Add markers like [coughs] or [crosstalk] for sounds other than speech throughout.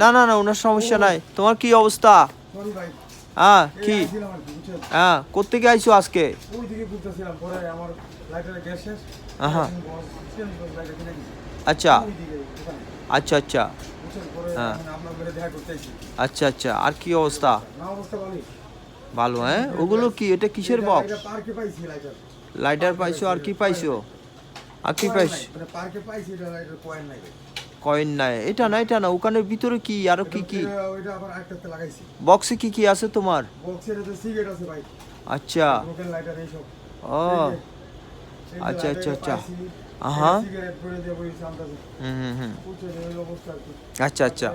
না না না, ওনার সমস্যা নাই তোমার কি অবস্থা হ্যাঁ কি? হ্যাঁ কোত্থেকে আইছো আজকে। আচ্ছা। আচ্ছা আচ্ছা হ্যাঁ। আচ্ছা আচ্ছা আর কি অবস্থা। ভালো হ্যাঁ ওগুলো কি এটা কিসের বক্স লাইটার। পাইছো, আর কি পাইছো আর কি পাইছো মানে কয়েন নাই। এটা না এটা না ওখানের ভিতরে কি আরও কি কি। বক্সে কি কি আছে তোমার। আচ্ছা। ও আচ্ছা, আচ্ছা, আচ্ছা। বইছি আন্দাজে। হুম হুম। আচ্ছা আচ্ছা।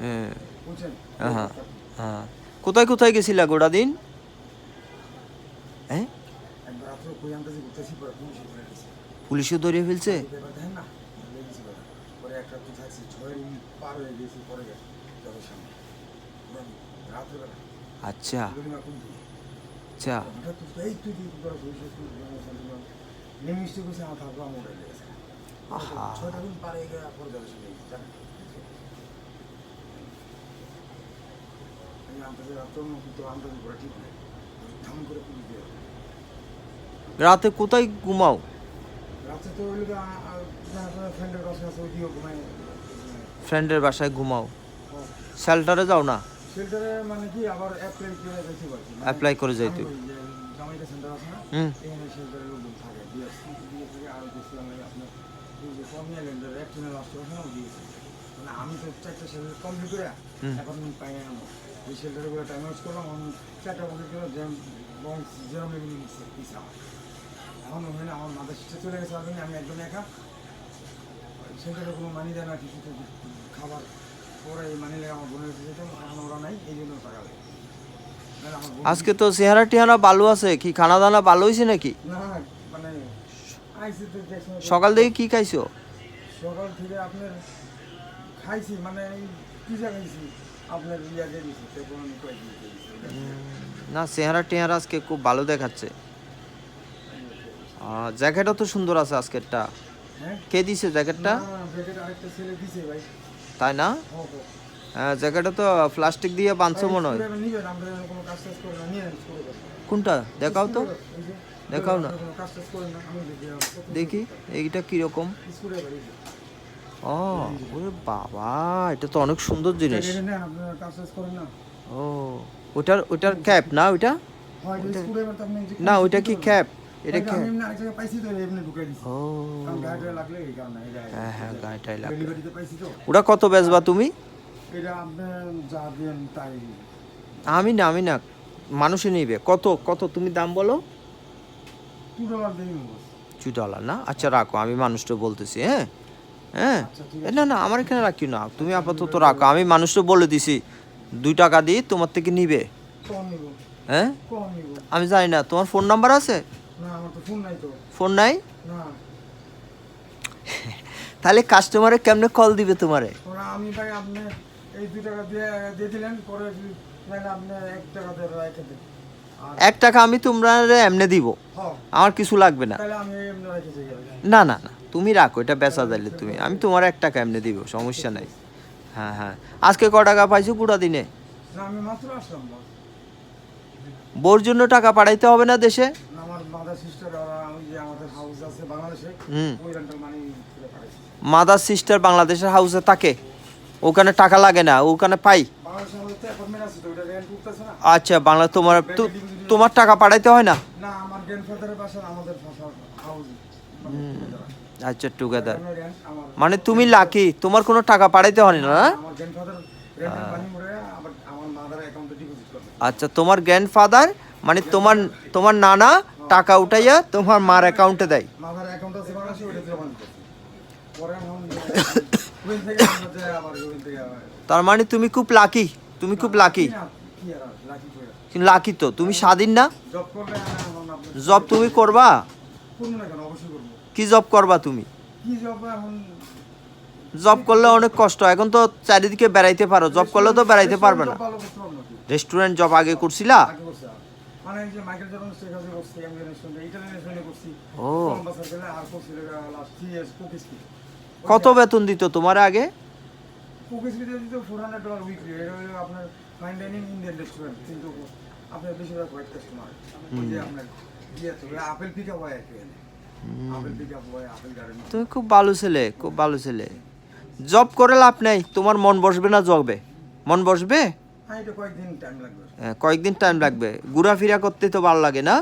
হ্যাঁ? হ্যাঁ কোথায় কোথায় গেছিলা গোটা দিন হ্যাঁ পুলিশও ধরিয়ে ফেলছে পেপার দেখেন না? লেগেছে পরে। পরে একটা তো থাকছে, ছয়ের ইট পার হয়ে গেছি, পরে গেছে। জলের সামনে। রাত্রেবেলা। আচ্ছা? আচ্ছা হঠাৎ এই তুই করে বসে। আমার আমার গেছে। ছয়টা দিন পার গেছে, পরে জলের সামনে জানেন? রাতে কোথায় ঘুমাও রাতে তো ফ্রেন্ডের ওইদিকেও ঘুমাই ফ্রেন্ডের বাসায় ঘুমাও। শেল্টারে যাও না? শেল্টারে মানে কি আবার অ্যাপ্লাই করে যাইতে পারছি মানে করে যাইতে। জামাইকা সেন্টার আছে না? হুম। এখানে শেল্টারে লোকজন থাকে। বিএসসি দিকে থেকে আর আপনার এই যে না মানে আমি তো চারটা শেল্টার কমপ্লিট করে এখন পাই না টাইম ওয়েস্ট করলাম। আমি চারটা বছর করে জ্যাম বং জেরম লেগে নিচ্ছে পিসা এখন ওখানে আমার চলে গেছে আমি একদম একা। শেল্টারে কোনো মানি দেয় না কিছু খাবার পরে এই মানি লেগে আমার বোনের যেতাম এখন ওরা নাই এই জন্য টাকা লাগে বোন- আজকে তো চেহারা টেহারা ভালো আছে কি খানা দানা ভালো হয়েছে নাকি? না মানে সকাল থেকে কি খাইছো? সকাল থেকে আপনার খাইছি মানে পিজা খাইছি আপনার ইয়া দিয়ে দিছি তারপর আমি কয়েক না চেহারা টেহারা আজকে খুব ভালো দেখাচ্ছে। জ্যাকেটও তো সুন্দর আছে আজকেরটা। কে দিছে জ্যাকেটটা? তাই না? হ্যাঁ জ্যাকেটটা তো প্লাস্টিক দিয়ে বাঁধছো মনে হয়। কোনটা? দেখাও তো। দেখাও না। দেখি এইটা কীরকম। ও ওরে বাবা এটা তো অনেক সুন্দর জিনিস। ও ওটার ওটার ক্যাপ না ওইটা? হয় না ওইটা কি ক্যাপ? এটা এটা ক্যাপ আমি আরেক জায়গায় পাইছি তো এমনি ঢুকাই দিছি। ও। গাড়িটা লাগলে এই কারণে হ্যাঁ হ্যাঁ গাড়িটাই লাগে ডেলিভারিতে পাইছি তো। ওটা কত বেচবা তুমি? এটা আপনি যা দেন তাই। আমি না আমি না মানুষে নিবে। কত কত তুমি দাম বলো? টু ডলার দিন টু ডলার না? আচ্ছা রাখো আমি মানুষটা বলতেছি হ্যাঁ? হ্যাঁ? আচ্ছা না না আমার এখানে রাখি না। তুমি আপাতত রাখো আমি মানুষটা বলে দিছি দুই টাকা দিই তোমার থেকে নিবে। হ্যাঁ? আমি জানি না তোমার ফোন নাম্বার আছে? ফোন নাই [laughs] তাহলে কাস্টমারে কেমনে কল দিবে তোমারে? আমি ভাই আপনি এই দুই টাকা দিয়ে দিয়ে দিলেন পরে আপনি এক টাকা দিয়ে রেখে দেন। এক টাকা আমি তোমরা এমনি দিব। হ্যাঁ। আমার কিছু লাগবে না। না না না তুমি রাখো এটা বেচা দিলে তুমি। আমি তোমার এক টাকা এমনি দিব সমস্যা নাই। হ্যাঁ হ্যাঁ। আজকে ক টাকা পাইছো পুরা দিনে? বোর জন্য টাকা পাঠাইতে হবে না দেশে? মাদার সিস্টার ওই যে আমাদের হাউস আছে বাংলাদেশে হুম। ওই রেন্টাল মানি মাদার সিস্টার বাংলাদেশের হাউসে থাকে? ওখানে টাকা লাগে না ওখানে পাই? আচ্ছা বাংলা তোমার তোমার টাকা পাঠাইতে হয় না? আচ্ছা টুগেদার মানে তুমি লাকি তোমার কোনো টাকা পাঠাইতে হয় না করবে। আচ্ছা তোমার গ্র্যান্ডফাদার মানে তোমার তোমার নানা টাকা উঠাইয়া তোমার মার অ্যাকাউন্টে দেয়। [coughs] তার মানে তুমি খুব লাকি তুমি খুব লাকি লাকি তো তুমি স্বাধীন না? জব জব তুমি করবা? কি জব করবা তুমি? জব করলে অনেক কষ্ট এখন তো চারিদিকে বেড়াইতে পারো। জব করলে তো বেড়াইতে পারবে না। রেস্টুরেন্ট জব আগে করছিলা। মানে যে মাইকেল জর্ডন স্টেক হাউসে করছি আমেরিকান রেস্টুরেন্টে ইটালিয়ান রেস্টুরেন্টে করছি। ও। আর করছি লাস্ট ইয়ার্স কুকিস কত বেতন দিত তোমার আগে? কুকিজ ভিতরে ফোর হান্ড্রেড ডলার উইকলি এটা হলো আপনার ফাইন ডাইনিং ইন্ডিয়ান রেস্টুরেন্ট কিন্তু আপনার বেশিরভাগ হোয়াইট কাস্টমার ওই যে আপনার ইয়ে তো আপেল পিক আপ হয় আর কি আপেল পিক আপ হয় আপেল গার্ডেন তুমি খুব ভালো ছেলে খুব ভালো ছেলে। জব করে লাভ নাই তোমার মন বসবে না জগবে। মন বসবে? কয়েকদিন টাইম লাগবে। হ্যাঁ, কয়েকদিন টাইম লাগবে। ঘোরাফেরা করতে তো ভালো লাগে না?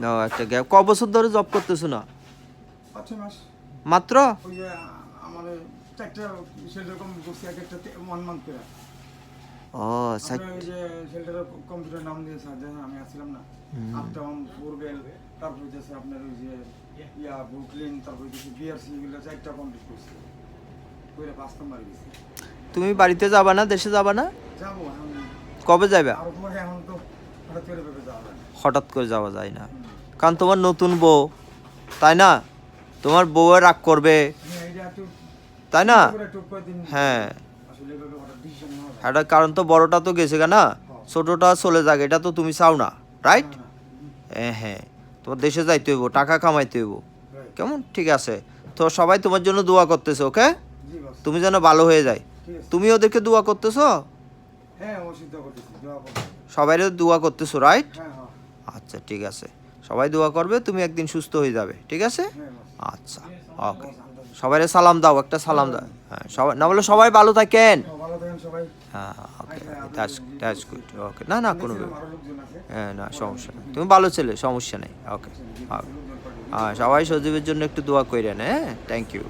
হয়ে একটা গ্যাপ গ্যাপ ক বছর ধরে জব করতেছো না? মাত্র? ও কম্পিউটার নাম দিয়ে আমি আসছিলাম না। আপটাউন ফোরবেল তারপর আপনার ওই যে ইয়া ব্রুকলিন তারপর বিআরসি এগুলো চারটা কমপ্লিট করছি করে পাঁচ নম্বর গেছি তুমি বাড়িতে যাবা না দেশে যাবা না? কবে যাবে হঠাৎ করে যাওয়া যায় না। কারণ তোমার নতুন বউ তাই না? তোমার বউয়ের রাগ করবে। তাই না? হ্যাঁ। একটা কারণ তো বড়টা তো গেছে না? ছোটটা চলে যাক এটা তো তুমি চাও না রাইট। হ্যাঁ হ্যাঁ। তোমার দেশে যাইতে হইব টাকা কামাইতে হইব। কেমন? ঠিক আছে। তো সবাই তোমার জন্য দোয়া করতেছে ওকে তুমি যেন ভালো হয়ে যায়। তুমি ওদেরকে দোয়া করতেছো? হ্যাঁ অবশ্যই দোয়া করতেছি। রাইট হ্যাঁ হ্যাঁ। আচ্ছা ঠিক আছে। সবাই দোয়া করবে তুমি একদিন সুস্থ হয়ে যাবে ঠিক আছে? আচ্ছা ওকে। সবাই সালাম দাও একটা সালাম দাও। হ্যাঁ সবাই না বলে সবাই ভালো থাকেন। সবাই। হ্যাঁ okay that's that's good okay না না কোনো হ্যাঁ না সমস্যা নেই। তুমি ভালো ছেলে সমস্যা নেই ওকে হ্যাঁ সবাই সজীবের জন্য একটু দোয়া করেন হ্যাঁ? Thank you